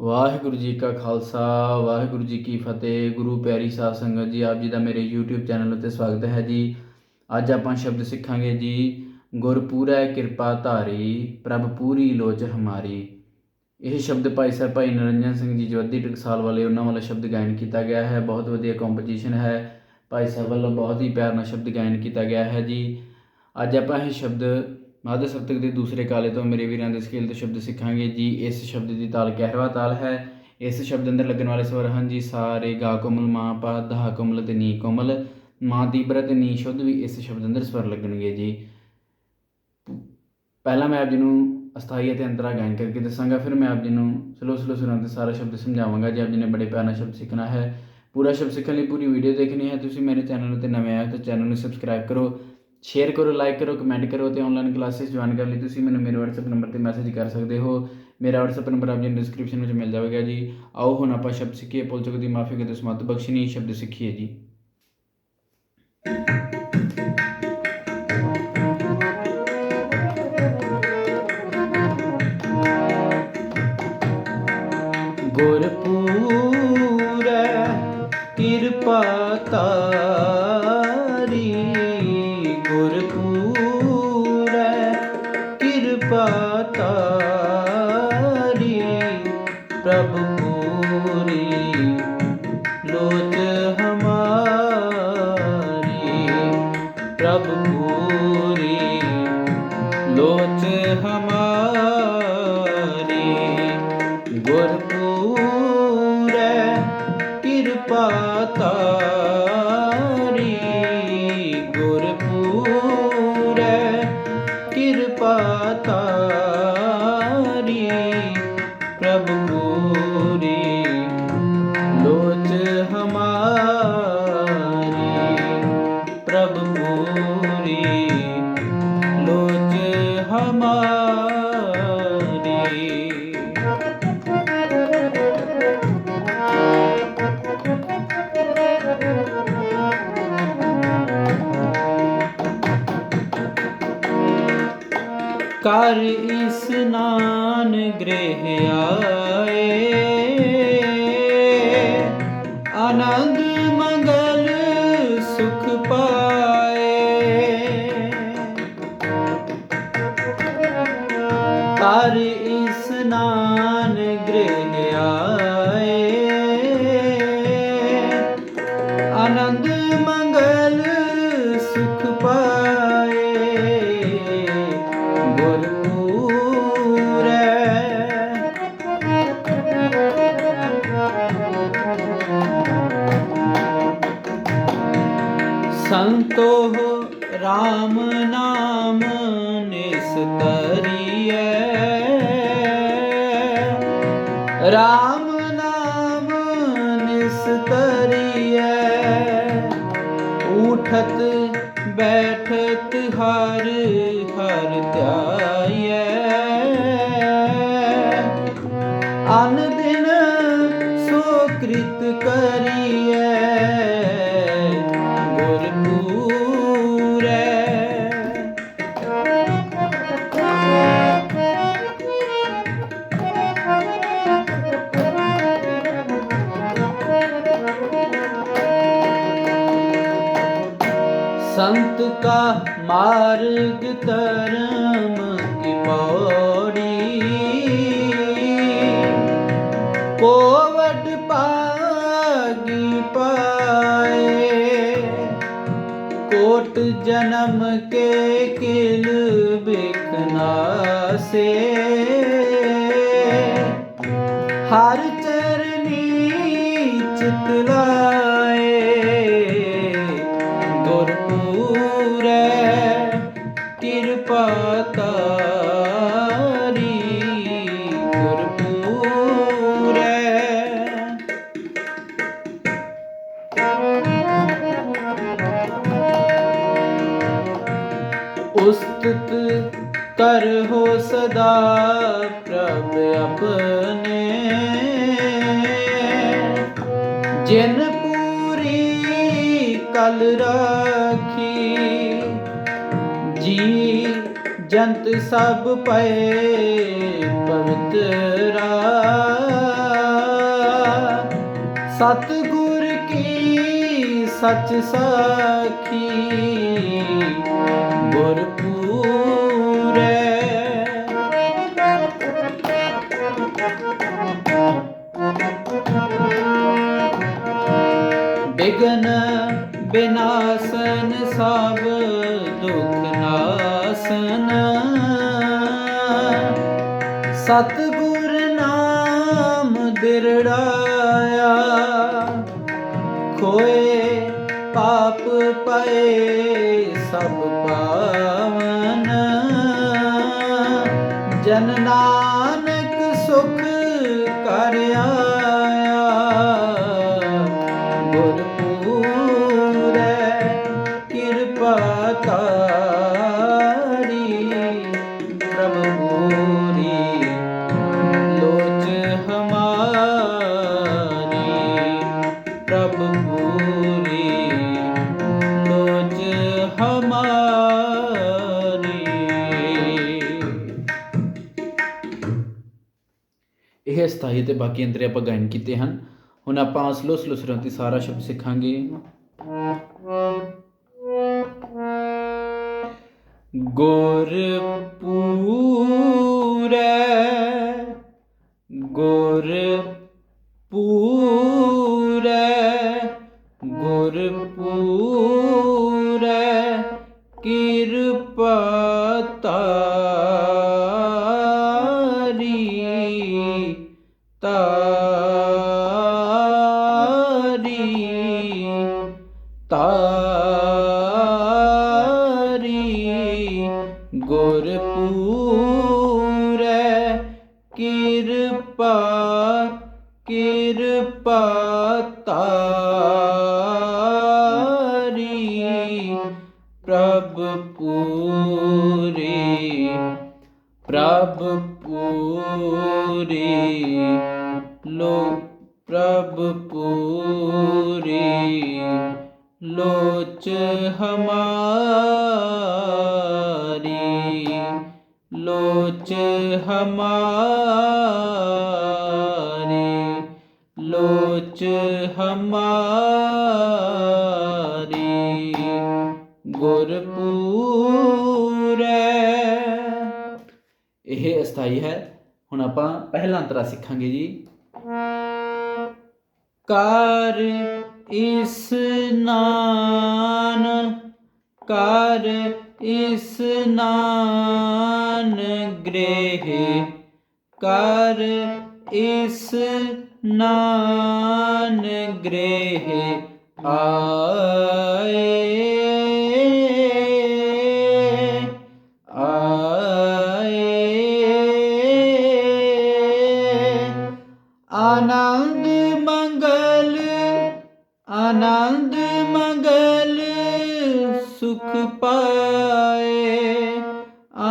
ਵਾਹਿਗੁਰੂ ਜੀ ਕਾ ਖਾਲਸਾ, ਵਾਹਿਗੁਰੂ ਜੀ ਕੀ ਫਤਿਹ। ਗੁਰੂ ਪਿਆਰੀ ਸਾਧ ਸੰਗਤ ਜੀ, ਆਪ ਜੀ ਦਾ ਮੇਰੇ YouTube ਚੈਨਲ ਉੱਤੇ ਸਵਾਗਤ ਹੈ ਜੀ। ਅੱਜ ਆਪਾਂ ਸ਼ਬਦ ਸਿੱਖਾਂਗੇ ਜੀ, ਗੁਰ ਪੂਰੈ ਕਿਰਪਾ ਧਾਰੀ, ਪ੍ਰਭ ਪੂਰੀ ਲੋਚ ਹਮਾਰੀ। ਇਹ ਸ਼ਬਦ ਭਾਈ ਸਾਹਿਬ ਭਾਈ ਨਰਿੰਜਨ ਸਿੰਘ ਜੀ ਜਵੱਦੀ ਟਕਸਾਲ ਵਾਲੇ ਉਹਨਾਂ ਵੱਲੋਂ ਸ਼ਬਦ ਗਾਇਨ ਕੀਤਾ ਗਿਆ ਹੈ। ਬਹੁਤ ਵਧੀਆ ਕੰਪੋਜੀਸ਼ਨ ਹੈ। ਭਾਈ ਸਾਹਿਬ ਵੱਲੋਂ ਬਹੁਤ ਹੀ ਪਿਆਰ ਨਾਲ ਸ਼ਬਦ ਗਾਇਨ ਕੀਤਾ ਗਿਆ ਹੈ ਜੀ। ਅੱਜ ਆਪਾਂ ਇਹ ਸ਼ਬਦ ਮਾਧਵ ਸਪਤਕ ਦੇ ਦੂਸਰੇ ਕਾਲੇ ਤੋਂ ਮੇਰੇ ਵੀਰਾਂ ਦੇ ਸਕੇਲ ਤੋਂ ਸ਼ਬਦ ਸਿੱਖਾਂਗੇ। ਜੀ, ਇਸ ਸ਼ਬਦ ਦੀ ਤਾਲ ਕਹਿਰਵਾ ਤਾਲ ਹੈ। ਇਸ ਸ਼ਬਦ ਅੰਦਰ ਲੱਗਣ ਵਾਲੇ ਸਵਰ ਹਨ ਜੀ, ਸਾਰੇ ਗਾ ਕੋਮਲ, ਮਾਂ ਪਾ ਧਾ ਕੋਮਲ ਤੇ ਨੀ ਕੋਮਲ। ਮਾਂ ਦੀਬਰ ਤੇ ਨੀ ਸ਼ੁੱਧ ਵੀ ਇਸ ਸ਼ਬਦ ਅੰਦਰ ਸਵਰ ਲੱਗਣਗੇ ਜੀ। ਪਹਿਲਾਂ ਮੈਂ ਆਪ ਜੀ ਨੂੰ ਅਸਥਾਈ ਅਤੇ ਅੰਤਰਾ ਗਾਇਨ ਕਰਕੇ ਦੱਸਾਂਗਾ, ਫਿਰ ਮੈਂ ਆਪ ਜੀ ਨੂੰ ਸਲੋ ਸਲੋ ਸੁਰਾਂ ਤੇ ਸਾਰਾ ਸ਼ਬਦ ਸਮਝਾਵਾਂਗਾ। ਜੀ ਆਪ ਜੀ ਨੇ ਬੜੇ ਪਿਆਰ ਨਾਲ ਸ਼ਬਦ ਸਿੱਖਣਾ ਹੈ, ਪੂਰਾ ਸ਼ਬਦ ਸਿੱਖਣ ਲਈ ਪੂਰੀ ਵੀਡੀਓ ਦੇਖਣੀ ਹੈ। ਤੁਸੀਂ ਮੇਰੇ ਚੈਨਲ ਉੱਤੇ ਨਵੇਂ ਆਏ ਹੋ ਤਾਂ ਚੈਨਲ ਨੂੰ ਸਬਸਕ੍ਰਾਈਬ ਕਰੋ। ਸ਼ੇਅਰ ਕਰੋ ਲਾਈਕ ਕਰੋ ਕਮੈਂਟ ਕਰੋ ਤੇ ਆਨਲਾਈਨ ਕਲਾਸਿਸ ਜੁਆਇਨ ਕਰਨ ਲਈ। ਤੁਸੀਂ ਮੈਨੂੰ ਮੇਰੇ WhatsApp ਨੰਬਰ ਤੇ ਮੈਸੇਜ ਕਰ ਸਕਦੇ ਹੋ। ਮੇਰਾ WhatsApp ਨੰਬਰ ਆਪ ਜੀ ਨੂੰ ਡਿਸਕ੍ਰਿਪਸ਼ਨ ਵਿੱਚ ਮਿਲ ਜਾਵੇਗਾ ਜੀ। ਆਓ, ਹੁਣ ਆਪਾਂ ਸ਼ਬਦ ਸਿੱਖੀਏ। ਪੁੱਲ ਚੁੱਕ ਦੀ ਮਾਫੀ ਕਰਦੇ ਦਸਮਤ ਬਖਸ਼ਣੀ, ਸ਼ਬਦ ਸਿੱਖੀਏ ਜੀ। ਪ੍ਰਭ ਪੂਰੀ ਲੋਚ ਹਮਾਰੀ। ਪ੍ਰਭ ਪੂਰੀ ਲੋਚ ਹਮਾਰੀ। ਗੁਰਪੂਰੈ ਕਿਰਪਾ ਤਾਰੀ। ਗੁਰਪੂਰੈ ਕਿਰਪਾ ਤਾਰੀ। ਕਰ ਇਸਨਾਨ ਗ੍ਰਹਿ ਆਏ। ਆਨੰਦ ਮੰਗਲ ਸੁਖ ਪਾਏ। ਕਰ ਸੰਤੋ ਰਾਮ ਨਾਮ ਨਿਸਤਰੀਐ। ਰਾਮ ਨਾਮ ਨਿਸਤਰੀਐ। ਉਠਤ ਬੈਠਤ ਹਰ ਹਰ ਧਿਆਈਐ संत का मार्ग धर्म की पौड़ी कोवट पागी पाए कोट जन्म के किल बिखना से हर चरनी चितलाए ਉਸਤਤ ਹੋ ਸਦਾ ਪ੍ਰਭ ਆਪਣੇ। ਜਿਨ ਪੂਰੀ ਕਲ ਰਾਖੀ, ਜੀ ਜੰਤ ਸਭ ਪਏ ਪਵਿੱਤਰਾ। ਸਤਿਗੁਰ ਸੱਚ ਸਾਖੀ ਗੁਰ ਪੂਰੈ ਬਿਗਨ ਬਿਨਾਸਨ ਸਭ ਦੁਖ ਨਾਸਨ। ਸਤਿਗੁਰ ਨਾਮ ਦਿਰੜਾਇਆ ਖੋਏ ਪਏ ਸਭ ਪਾਵਨ। ਜਨ ਨਾਨਕ ਸੁਖ ਕਰ ਸਥਾਈ ਤੇ ਬਾਕੀ ਅੰਤਰੇ ਆਪਾਂ ਗਾਇਨ ਕੀਤੇ ਹਨ। ਹੁਣ ਆਪਾਂ ਸਲੋ ਸਲੋ ਸੁਰਾਂ ਤੇ ਸਾਰਾ ਸ਼ਬਦ ਸਿੱਖਾਂਗੇ। ਗੁਰ ਪੂਰੈ ਗੁਰ ਪੂਰੈ ਗੁਰ ਪੂਰੈ, ਕਿਰਪਾ ਤਾਰੀ ਲੋ ਪ੍ਰਭ ਪੂਰੀ ਲੋਚ ਹਮਾਰੀ ਲੋਚ ਹਮਾਰੀ ਲੋਚ ਹਮਾਰੀ। ਗੁਰਪੂਰੈ। ਇਹ ਅਸਥਾਈ ਹੈ। ਹੁਣ ਆਪਾਂ ਪਹਿਲਾ ਅੰਤਰਾ ਸਿੱਖਾਂਗੇ ਜੀ। ਕਰ ਇਸ ਨਾਨ, ਕਰ ਇਸ ਨਾਨ ਗ੍ਰਹਿ, ਕਰ ਇਸ ਨਾਨ ਗ੍ਰਹਿ, ਆਏ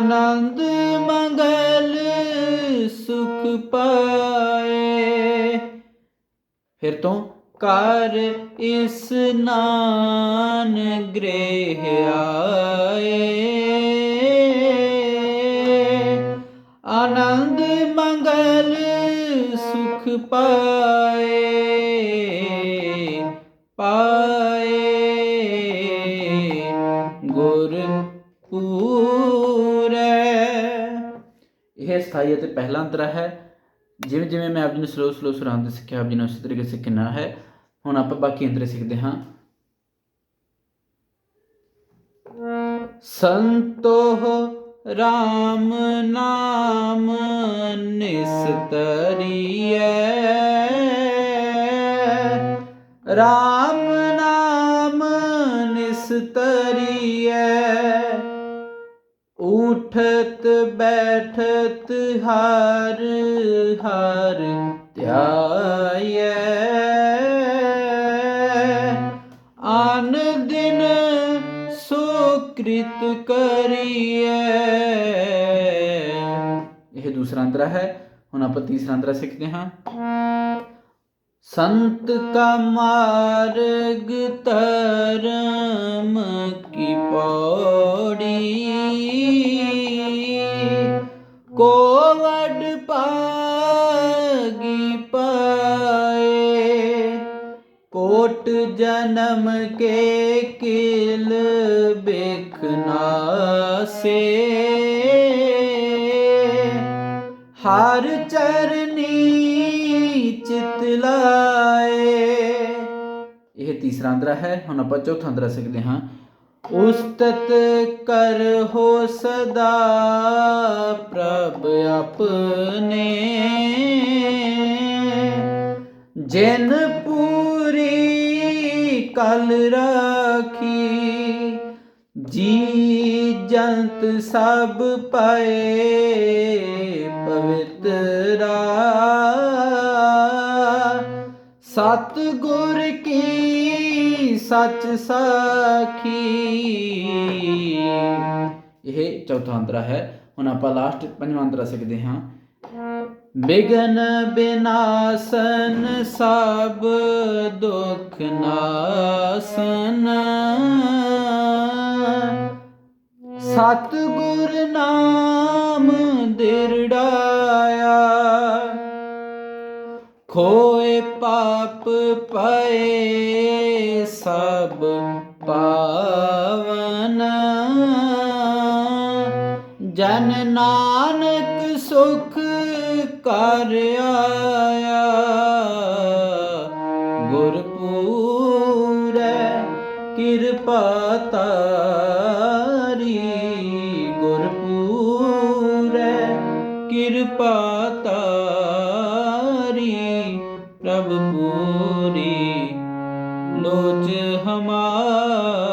ਆਨੰਦ ਮੰਗਲ ਸੁਖ ਪਾਏ। ਫਿਰ ਤੋਂ ਕਰ ਇਸਨਾਨ ਗ੍ਰਹਿ ਆਏ। ਆਨੰਦ ਮੰਗਲ ਸੁਖ ਪਾਏ। ਪਾਏ ਸਥਾਈ ਅਤੇ ਪਹਿਲਾ ਅੰਤਰਾ ਹੈ। ਜਿਵੇਂ ਜਿਵੇਂ ਮੈਂ ਆਪ ਜੀ ਨੂੰ ਸਲੋ ਸਲੋ ਸੁਰਾਂ ਤੇ ਸਿੱਖਿਆ, ਆਪ ਜੀ ਨੂੰ ਉਸੇ ਤਰੀਕੇ ਸਿੱਖਣਾ ਹੈ। ਹੁਣ ਆਪਾਂ ਬਾਕੀ ਅੰਤਰੇ ਸਿੱਖਦੇ ਹਾਂ। ਸੰਤੋਹ RAM ਨਾਮ ਨਿਸਤਰੀਐ। RAM ਨਾਮ ਨਿਸਤਰੀਐ। ਉਠਤ, ਬੈਠਤ, ਹਰ ਹਰ ਧਿਆਇਐ। ਆਨ ਦਿਨ ਸੁਕ੍ਰਿਤ ਕਰੀਐ। ਇਹ ਦੂਸਰਾ ਅੰਤਰਾ ਹੈ। ਹੁਣ ਆਪਾਂ ਤੀਸਰਾ ਅੰਤਰਾ ਸਿੱਖਦੇ ਹਾਂ। ਸੰਤ ਕਾ ਮਾਰਗ ਧਰਮ ਕੀ ਪੌੜੀ? ਕੋਟ ਜਨਮ ਕੇ ਕਿਲ ਬੇਖਨਾ ਸੇ। ਹਰ ਚਰਨੀ ਚਿਤ ਲਾਏ। ਇਹ ਤੀਸਰਾ ਅੰਦਰਾ ਹੈ, ਹੁਣ ਆਪਾਂ ਚੌਥਾ ਅੰਦਰਾ ਸਿੱਖਦੇ ਹਾਂ। ਉਸਤਤ ਕਰ ਹੋ ਸਦਾ ਪ੍ਰਭ ਆਪਣੇ। ਜਿਨ ਕਲ ਰਾਖੀ। ਜੀ ਜੰਤ ਸਭ ਪਾਏ, ਪਵਿੱਤਰਾ। ਸਤ ਗੁਰ ਕੀ ਸੱਚ ਸਾਖੀ। ਇਹ ਚੌਥਾ ਅੰਤਰਾ ਹੈ। ਹੁਣ ਆਪਾਂ ਲਾਸਟ ਪੰਜਵਾਂ ਅੰਤਰਾ ਸਿੱਖਦੇ ਹਾਂ। ਬਿਗਨ ਬਿਨਾਸਨ ਸਭ ਦੁਖ ਨਾਸਨ। ਸਤ ਗੁਰ ਨਾਮ ਦਿਰੜਾਇਆ, ਖੋਏ ਪਾਪ ਪਏ ਸਭ ਪਾਵਨ। ਜਨ ਨਾਨਕ ਸੁਖ ਕਰ ਆਇਆ। ਗੁਰਪੂਰੈ ਕਿਰਪਾ ਤਾਰੀ। ਗੁਰਪੂਰੈ ਕਿਰਪਾ ਤਾਰੀ। ਪ੍ਰਭ ਪੂਰੀ ਲੋਚ ਹਮਾਰ।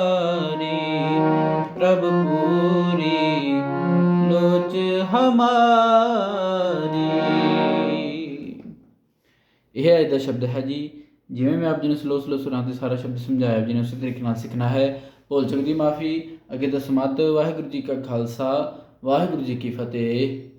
ਇਹ ਦਾ ਸ਼ਬਦ ਹੈ ਜੀ। ਜਿਵੇਂ ਮੈਂ ਆਪ ਜੀ ਨੂੰ ਸਲੋ ਸਲੋ ਸੁਰਾਂ ਤੇ ਸਾਰਾ ਸ਼ਬਦ ਸਮਝਾਇਆ ਆਪ ਜੀ ਨੇ ਉਸੇ ਤਰੀਕੇ ਨਾਲ ਸਿੱਖਣਾ ਹੈ। ਭੁੱਲ ਚੁੱਕ ਦੀ ਮਾਫੀ, ਅੱਗੇ ਦਾ ਸਮਾਤ ਵਾਹਿਗੁਰੂ ਜੀ ਕਾ ਖਾਲਸਾ, ਵਾਹਿਗੁਰੂ ਜੀ ਕੀ ਫਤਿਹ।